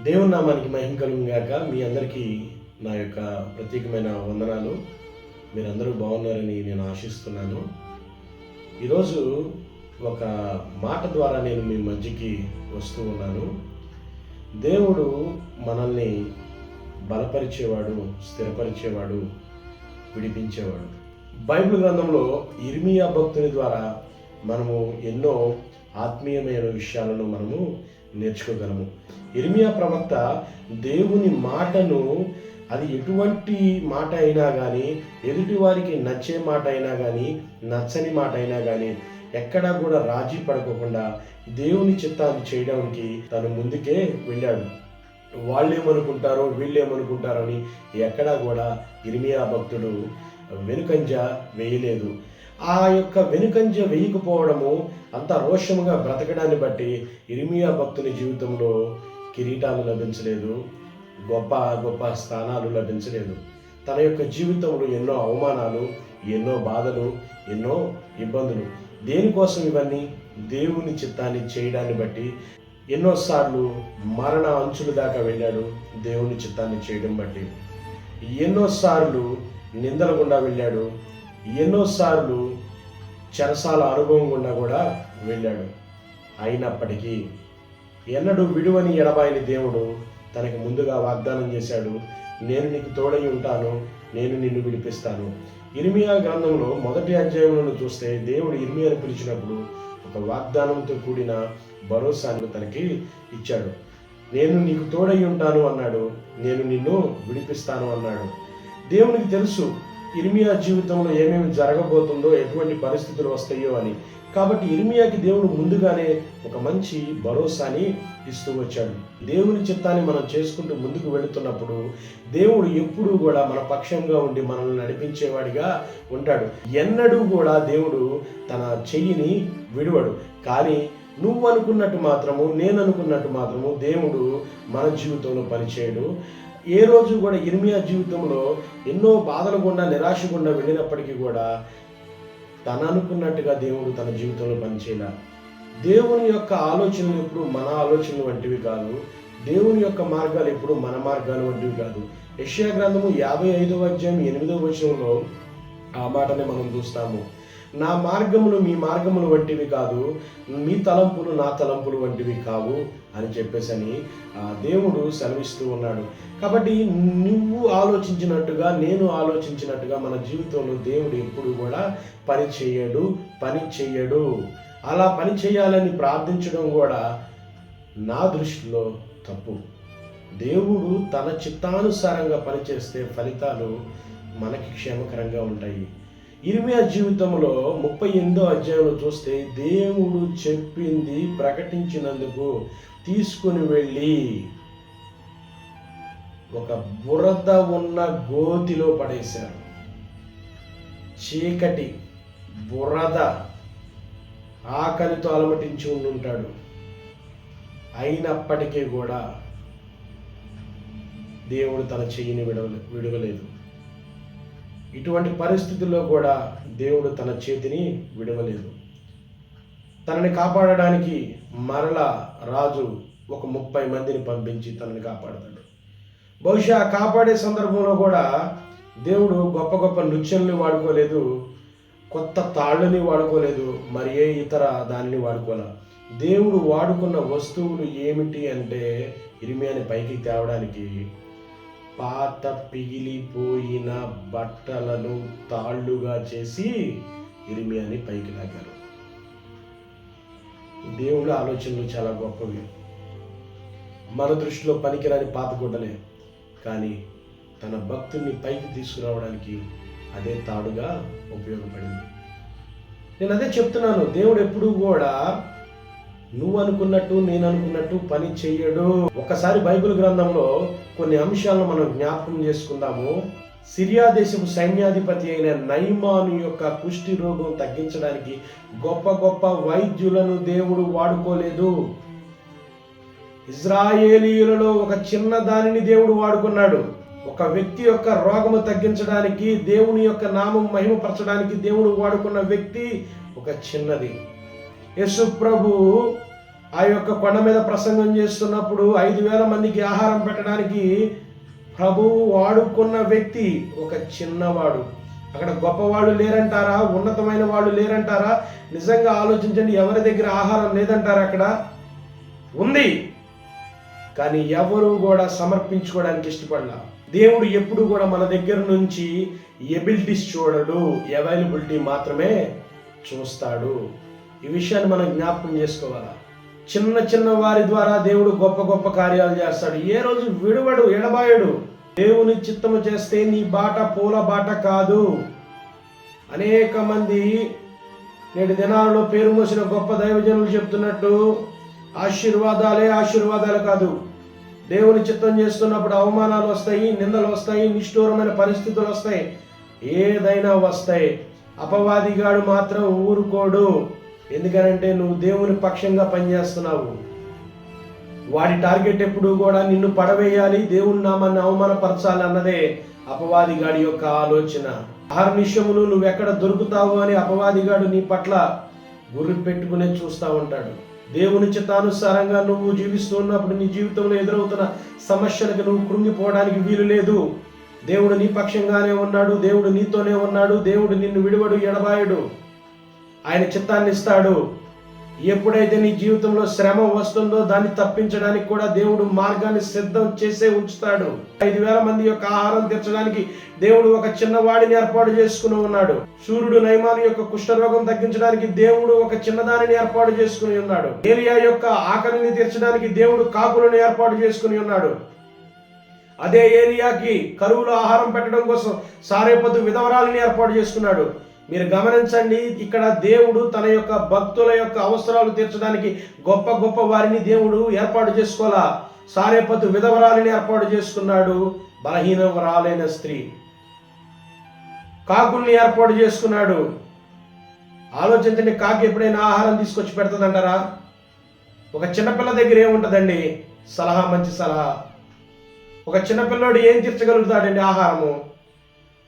దేవుని నామానికి మహిమ కలుగుగాక మీ అందరికీ నా యొక్క ప్రత్యేకమైన వందనాలు. మీరందరూ బాగున్నారని నేను ఆశిస్తున్నాను. ఈరోజు ఒక మాట ద్వారా నేను మీ మధ్యకి వస్తూ ఉన్నాను. దేవుడు మనల్ని బలపరిచేవాడు స్థిరపరిచేవాడు విడిపించేవాడు. బైబిల్ గ్రంథంలో ఇర్మియా భక్తుని ద్వారా మనము ఎన్నో ఆత్మీయమైన విషయాలను మనము నేర్చుకోగలము. ఇర్మియా ప్రవక్త దేవుని మాటను అది ఎటువంటి మాట అయినా కానీ ఎదుటి వారికి నచ్చే మాట అయినా కానీ నచ్చని మాట అయినా కానీ ఎక్కడా కూడా రాజీ పడకోకుండా దేవుని చిత్తాన్ని చేయడానికి తను ముందుకే వెళ్ళాడు. వాళ్ళేమనుకుంటారో వీళ్ళేమనుకుంటారో అని ఎక్కడా కూడా ఇర్మియా భక్తుడు వెనుకంజ వేయలేదు. ఆ యొక్క వెనుకంజ వేయకపోవడము అంత రోషముగా బ్రతకడాన్ని బట్టి ఇరిమియా భక్తుని జీవితంలో కిరీటాలు లభించలేదు గొప్ప గొప్ప స్థానాలు లభించలేదు. తన యొక్క జీవితంలో ఎన్నో అవమానాలు ఎన్నో బాధలు ఎన్నో ఇబ్బందులు. దేనికోసం ఇవన్నీ? దేవుని చిత్తాన్ని చేయడాన్ని బట్టి ఎన్నోసార్లు మరణ అంచుల దాకా వెళ్ళాడు దేవుని చిత్తాన్ని చేయడం బట్టి. ఎన్నోసార్లు నిందల గుండా వెళ్ళాడు ఎన్నోసార్లు చెరసాల అనుభవం గుండా కూడా వెళ్ళాడు అయినప్పటికీ ఎన్నడూ విడువని ఎడబాయిని దేవుడు తనకి ముందుగా వాగ్దానం చేశాడు నేను నీకు తోడై ఉంటాను నేను నిన్ను విడిపిస్తాను. ఇర్మియా గ్రంథంలో మొదటి అధ్యాయంలో చూస్తే దేవుడు ఇర్మియాను పిలిచినప్పుడు ఒక వాగ్దానంతో కూడిన భరోసాను తనకి ఇచ్చాడు. నేను నీకు తోడై ఉంటాను అన్నాడు. నేను నిన్ను విడిపిస్తాను అన్నాడు. దేవునికి తెలుసు ఇర్మియా జీవితంలో ఏమేమి జరగబోతుందో ఎటువంటి పరిస్థితులు వస్తాయో అని. కాబట్టి ఇర్మియాకి దేవుడు ముందుగానే ఒక మంచి భరోసాని ఇస్తూ వచ్చాడు. దేవుని చిత్తాన్ని మనం చేసుకుంటూ ముందుకు వెళుతున్నప్పుడు దేవుడు ఎప్పుడూ కూడా మన పక్షంగా ఉండి మనల్ని నడిపించేవాడిగా ఉంటాడు. ఎన్నడూ కూడా దేవుడు తన చెయ్యిని విడువడు. కానీ నువ్వు అనుకున్నట్టు మాత్రము నేను అనుకున్నట్టు మాత్రము దేవుడు మన జీవితంలో పనిచేయడు. ఏ రోజు కూడా ఇర్మియా జీవితంలో ఎన్నో బాధలు గుండా నిరాశ గుండా వెళ్ళినప్పటికీ కూడా తన అనుకున్నట్టుగా దేవుడు తన జీవితంలో పనిచేయాల. దేవుని యొక్క ఆలోచనలు ఎప్పుడు మన ఆలోచనలు వంటివి కాదు. దేవుని యొక్క మార్గాలు ఎప్పుడు మన మార్గాలు వంటివి కాదు. యెషయా గ్రంథము యాభై ఐదవ అధ్యాయం ఎనిమిదవ వచనంలో ఆ మాటని మనం చూస్తాము. నా మార్గములు మీ మార్గములు వంటివి కాదు. మీ తలంపులు నా తలంపులు వంటివి కావు. అని చెప్పేసని ఆ దేవుడు సెలవిస్తూ ఉన్నాడు. కాబట్టి నువ్వు ఆలోచించినట్టుగా నేను ఆలోచించినట్టుగా మన జీవితంలో దేవుడు ఎప్పుడు కూడా పని చేయడు పని చేయడు. అలా పని చేయాలని ప్రార్థించడం కూడా నా దృష్టిలో తప్పు. దేవుడు తన చిత్తానుసారంగా పనిచేస్తే ఫలితాలు మనకి క్షేమకరంగా ఉంటాయి. ఇరిమియా జీవితంలో ముప్పై ఎనిమిదో అధ్యాయంలో చూస్తే దేవుడు చెప్పింది ప్రకటించినందుకు తీసుకుని వెళ్ళి ఒక బురద ఉన్న గోతిలో పడేశారు చీకటి బురద ఆకలితో అలమటించి ఉండుంటాడు. అయినప్పటికీ కూడా దేవుడు తన చెయ్యిని విడవ విడవలేదు. ఇటువంటి పరిస్థితుల్లో కూడా దేవుడు తన చేతిని విడవలేదు. తనని కాపాడడానికి మరల రాజు ఒక ముప్పై మందిని పంపించి తనని కాపాడతాడు. బహుశా కాపాడే సందర్భంలో కూడా దేవుడు గొప్ప గొప్ప నృత్యాలని వాడుకోలేదు కొత్త తాళ్ళని వాడుకోలేదు మరి ఏ ఇతర దానిని వాడుకోలే. దేవుడు వాడుకున్న వస్తువులు ఏమిటి అంటే ఇరిమియాని పైకి తేవడానికి పాత పిగిలిపోయిన బట్టలను తాళ్ళుగా చేసి ఇరిమియాని పైకి లాగారు. దేవుడు ఆలోచనలు చాలా గొప్పవి. మన దృష్టిలో పనికిరాని పాత గుడ్డలే. కానీ తన భక్తుల్ని పైకి తీసుకురావడానికి అదే తాడుగా ఉపయోగపడింది. నేను అదే చెప్తున్నాను. దేవుడు ఎప్పుడూ కూడా నువ్వు అనుకున్నట్టు నేను అనుకున్నట్టు పని చెయ్యడు. ఒకసారి బైబిల్ గ్రంథంలో కొన్ని అంశాలను మనం జ్ఞాపకం చేసుకుందాము. సిరియా దేశపు సైన్యాధిపతి అయిన నైమాను యొక్క కుష్టి రోగం తగ్గించడానికి గొప్ప గొప్ప వైద్యులను దేవుడు వాడుకోలేదు. ఇజ్రాయేలీయులలో ఒక చిన్న దానిని దేవుడు వాడుకున్నాడు. ఒక వ్యక్తి యొక్క రోగము తగ్గించడానికి దేవుని యొక్క నామం మహిమపరచడానికి దేవుడు వాడుకున్న వ్యక్తి ఒక చిన్నది. యేసు ప్రభు ఆ యొక్క కొండ మీద ప్రసంగం చేస్తున్నప్పుడు ఐదు వేల మందికి ఆహారం పెట్టడానికి ప్రభువు వాడుకున్న వ్యక్తి ఒక చిన్నవాడు. అక్కడ గొప్పవాళ్ళు లేరంటారా? ఉన్నతమైన వాళ్ళు లేరంటారా? నిజంగా ఆలోచించండి ఎవరి దగ్గర ఆహారం లేదంటారా అక్కడ? ఉంది. కానీ ఎవరు కూడా సమర్పించుకోవడానికి ఇష్టపడలా. దేవుడు ఎప్పుడు కూడా మన దగ్గర నుంచి ఎబిలిటీస్ చూడడు అవైలబిలిటీ మాత్రమే చూస్తాడు. ఈ విషయాన్ని మనం జ్ఞాపకం చేసుకోవాలా? చిన్న చిన్న వారి ద్వారా దేవుడు గొప్ప గొప్ప కార్యాలు చేస్తాడు. ఏ రోజు విడువడు ఎడబాయడు. దేవుని చిత్తము చేస్తే నీ బాట పూల బాట కాదు. అనేక మంది నేటి దినాలలో పేరు మోసిన గొప్ప దైవజనులు చెప్తున్నట్టు ఆశీర్వాదాలే ఆశీర్వాదాలు కాదు. దేవుని చిత్తం చేస్తున్నప్పుడు అవమానాలు వస్తాయి నిందలు వస్తాయి నిష్ఠూరమైన పరిస్థితులు వస్తాయి. ఏదైనా వస్తాయి. అపవాదిగాడు మాత్రం ఊరుకోడు. ఎందుకనంటే నువ్వు దేవుని పక్షంగా పనిచేస్తున్నావు. వాడి టార్గెట్ ఎప్పుడు కూడా నిన్ను పడవేయాలి దేవుని నామాన్ని అవమానపరచాలి అన్నదే అపవాదిగాడి యొక్క ఆలోచన. ఆహర్నిశములు నువ్వు ఎక్కడ దొరుకుతావు అని అపవాదిగాడు నీ పట్ల గురి పెట్టుకునే చూస్తూ ఉంటాడు. దేవుని చిత్తానుసారంగా నువ్వు జీవిస్తున్నప్పుడు నీ జీవితంలో ఎదురవుతున్న సమస్యలకు నువ్వు కృంగిపోవడానికి వీలు లేదు. దేవుడు నీ పక్షంగానే ఉన్నాడు దేవుడు నీతోనే ఉన్నాడు దేవుడు నిన్ను విడువడు ఎడబాయుడు. ఆయన చిత్తాన్ని ఇస్తాడు ఎప్పుడైతే నీ జీవితంలో శ్రమ వస్తుందో దాన్ని తప్పించడానికి కూడా దేవుడు మార్గాన్ని సిద్ధం చేసే ఉంచుతాడు. ఐదు వేల మంది యొక్క ఆహారం తీర్చడానికి దేవుడు ఒక చిన్నవాడిని ఏర్పాటు చేసుకుని ఉన్నాడు. సూర్యుడు నైమాను యొక్క కుష్ఠరోగం తగ్గించడానికి దేవుడు ఒక చిన్నదానిని ఏర్పాటు చేసుకుని ఉన్నాడు. ఏలియా యొక్క ఆకలిని తీర్చడానికి దేవుడు కాకులను ఏర్పాటు చేసుకుని ఉన్నాడు. అదే ఏరియాకి కరువులో ఆహారం పెట్టడం కోసం సారేపద్దు విధవరాలని ఏర్పాటు చేసుకున్నాడు. మీరు గమనించండి ఇక్కడ దేవుడు తన యొక్క భక్తుల యొక్క అవసరాలు తీర్చడానికి గొప్ప గొప్ప వారిని దేవుడు ఏర్పాటు చేసుకోవాలా? సారేపత్తు విధవరాలిని ఏర్పాటు చేసుకున్నాడు బలహీనవరాలైన స్త్రీ. కాకుల్ని ఏర్పాటు చేసుకున్నాడు. ఆలోచించండి కాకి ఎప్పుడైనా ఆహారం తీసుకొచ్చి పెడుతుందంటారా? ఒక చిన్నపిల్ల దగ్గర ఏముంటుందండి? సలహా మంచి సలహా. ఒక చిన్నపిల్లోడు ఏం తీర్చగలుగుతాడండి ఆహారము?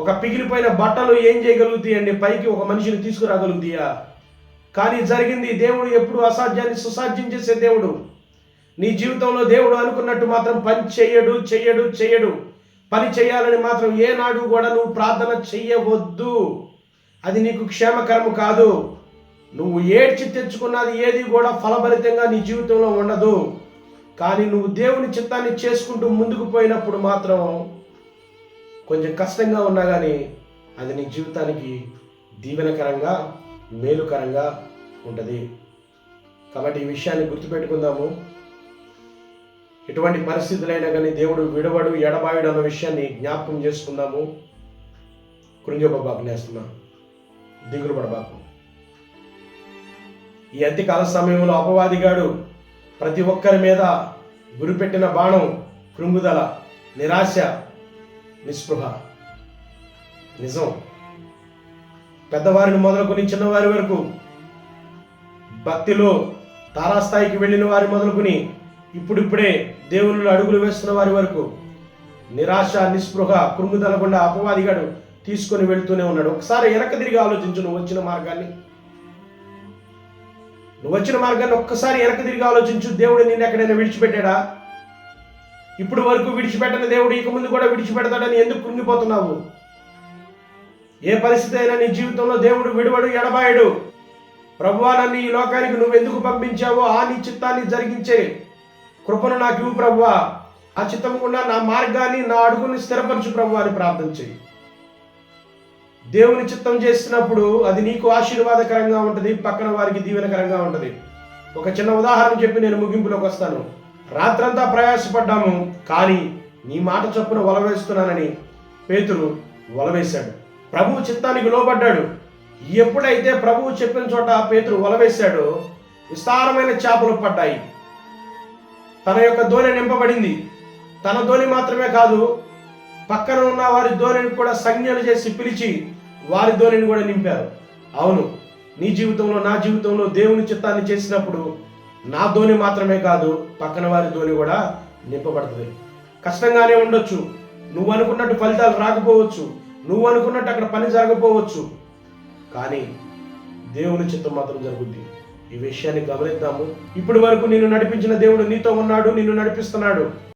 ఒక పిగిలిపోయిన బట్టలు ఏం చేయగలుగుతాయండి పైకి ఒక మనిషిని తీసుకురాగలుగుతాయా? కానీ జరిగింది దేవుడు ఎప్పుడు అసాధ్యాన్ని సుసాధ్యం చేసే దేవుడు. నీ జీవితంలో దేవుడు అనుకున్నట్టు మాత్రం పని చెయ్యడు చెయ్యడు చెయ్యడు. పని చేయాలని మాత్రం ఏనాడు కూడా నువ్వు ప్రార్థన చెయ్యవద్దు. అది నీకు క్షేమకరము కాదు. నువ్వు ఏడ్చి తెచ్చుకున్నది ఏది కూడా ఫలభరితంగా నీ జీవితంలో ఉండదు. కానీ నువ్వు దేవుని చిత్తాన్ని చేసుకుంటూ ముందుకు పోయినప్పుడు మాత్రం కొంచెం కష్టంగా ఉన్నా కానీ అది నీ జీవితానికి దీవెనకరంగా మేలుకరంగా ఉంటుంది. కాబట్టి ఈ విషయాన్ని గుర్తుపెట్టుకుందాము. ఎటువంటి పరిస్థితులైనా కానీ దేవుడు విడవడు ఎడబాయుడు అన్న విషయాన్ని జ్ఞాపకం చేసుకుందాము. కృంగిపోబాకు నేస్తున్నా దిగులు పడబాకు ఈ అంత్యకాల సమయంలో అపవాదిగాడు ప్రతి ఒక్కరి మీద గురిపెట్టిన బాణం కృంగుదల నిరాశ నిస్పృహ. నిజం. పెద్దవారిని మొదలుకొని చిన్నవారి వరకు భక్తిలో తారాస్థాయికి వెళ్ళిన వారి మొదలుకొని ఇప్పుడిప్పుడే దేవుళ్ళు అడుగులు వేస్తున్న వారి వరకు నిరాశ నిస్పృహ కృంగుదలకుండా అపవాదిగాడు తీసుకొని వెళ్తూనే ఉన్నాడు. ఒకసారి వెనక తిరిగి ఆలోచించు నువ్వు వచ్చిన మార్గాన్ని. నువ్వు వచ్చిన మార్గాన్ని ఒక్కసారి వెనక తిరిగి ఆలోచించు. దేవుడు నిన్ను ఎక్కడైనా విడిచిపెట్టాడా? ఇప్పుడు వరకు విడిచిపెట్టని దేవుడు ఇక ముందు కూడా విడిచిపెడతాడని ఎందుకు కృంగిపోతున్నావు? ఏ పరిస్థితి అయినా నీ జీవితంలో దేవుడు విడువడు ఎడబాయడు. ప్రభువా నన్ను ఈ లోకానికి నువ్వు ఎందుకు పంపించావో ఆ నీ చిత్తాన్ని జరిగించే కృపను నాకు ఇవ్వు ప్రభువా. ఆ చిత్తం గుండా నా మార్గాన్ని నా అడుగుని స్థిరపరచు ప్రభు అని ప్రార్థన చేయి. దేవుని చిత్తం చేసినప్పుడు అది నీకు ఆశీర్వాదకరంగా ఉంటుంది పక్కన వారికి దీవెనకరంగా ఉంటుంది. ఒక చిన్న ఉదాహరణ చెప్పి నేను ముగింపులోకి వస్తాను. రాత్రంతా ప్రయాసపడ్డాము కానీ నీ మాట చొప్పున వలవేస్తున్నానని పేతురు వలవేశాడు ప్రభువు చిత్తానికి లోబడ్డాడు. ఎప్పుడైతే ప్రభువు చెప్పిన చోట పేతురు వలవేశాడో విస్తారమైన చేపలు పడ్డాయి. తన యొక్క ధోని నింపబడింది. తన ధోని మాత్రమే కాదు పక్కన ఉన్న వారి ధోనిని కూడా సంజ్ఞలు చేసి పిలిచి వారి ధోనిని కూడా నింపారు. అవును నీ జీవితంలో నా జీవితంలో దేవుని చిత్తాన్ని చేసినప్పుడు నా ధోని మాత్రమే కాదు పక్కన వారి ధోని కూడా నింపబడుతుంది. కష్టంగానే ఉండొచ్చు. నువ్వు అనుకున్నట్టు ఫలితాలు రాకపోవచ్చు. నువ్వు అనుకున్నట్టు అక్కడ పని జరగకపోవచ్చు. కానీ దేవుని చిత్తం మాత్రం జరుగుద్ది. ఈ విషయాన్ని గమనిద్దాము. ఇప్పటి వరకు నిన్ను నడిపించిన దేవుడు నీతో ఉన్నాడు నిన్ను నడిపిస్తున్నాడు.